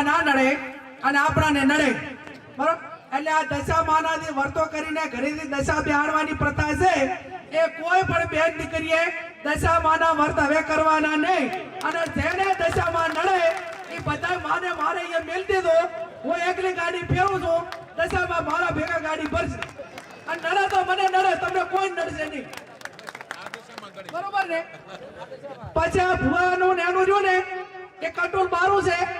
દશામાં ના નડે અને આપણાને નડે. બરોબર? એટલે આ દશા માનાથી વર્તો કરીને ઘરેથી દશા બિહાડવાની પ્રથા છે. એ કોઈ પણ બેન દીકરીએ દશા માના વર્ત હવે કરવાના નહીં. અને જેને દશામાં નડે, એ બધા માને મારે અહીંયા મેલ દીધો. હું એકલી ગાડી ફેરવું છું, દશામાં મારા ભેગા ગાડી ભરશે. અને નડે તો મને નડે, તમને કોઈ નડશે નહીં. બરોબર ને? પછી આ ભુવાનું ને એનું રહ્યું ને, એ કંટ્રોલ મારું છે.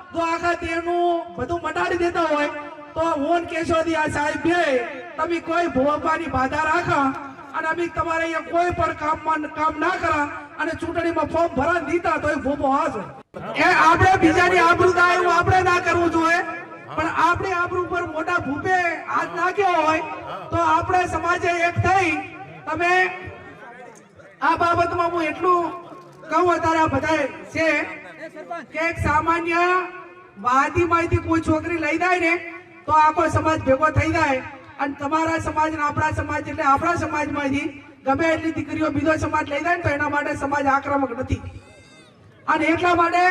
જો આખા તેનું બધું મટાડી દેતા હોય તો હું ને કેશોદી આ સાહેબ તમે કોઈ ભોપાની બાધા રાખા અને અમે તમારે અહીંયા કોઈ પણ કામમાં કામ ના કરા અને ચૂંટણીમાં ફોર્મ ભરા દીધા તો એ ભોપો હાજો એ આપણે બીજાની આબરૂ થાય એવું આપણે ના કરવું જોઈએ. પણ આપણે આબરૂ પર મોટા ભૂપે હાથ નાખ્યો હોય તો આપણે સમાજે એક થઈ. તમે આ બાબતમાં હું એટલું કહું, અત્યારે આ બધા છે કે એક સામાન્ય વાદીમાંથી કોઈ છોકરી લઈ જાય ને, તો આખો સમાજ ભેગો થઈ જાય. અને તમારા સમાજ ને આપણા સમાજ એટલે આપણા સમાજમાંથી ગમે એટલી દીકરીઓ બીજો સમાજ લઈ જાય ને, તો એના માટે સમાજ આક્રમક નથી. અને એટલા માટે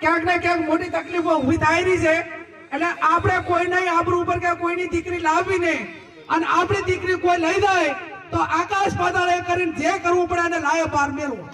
ક્યાંક ને ક્યાંક મોટી તકલીફો ઊભી થાય છે. એટલે આપણે કોઈની આબરૂ ઉપર કે કોઈની દીકરી લાવવી નહીં. અને આપણી દીકરી કોઈ લઈ જાય, તો આકાશ પાતાળ કરીને જે કરવું પડે એને લાયો પાર મેળવું.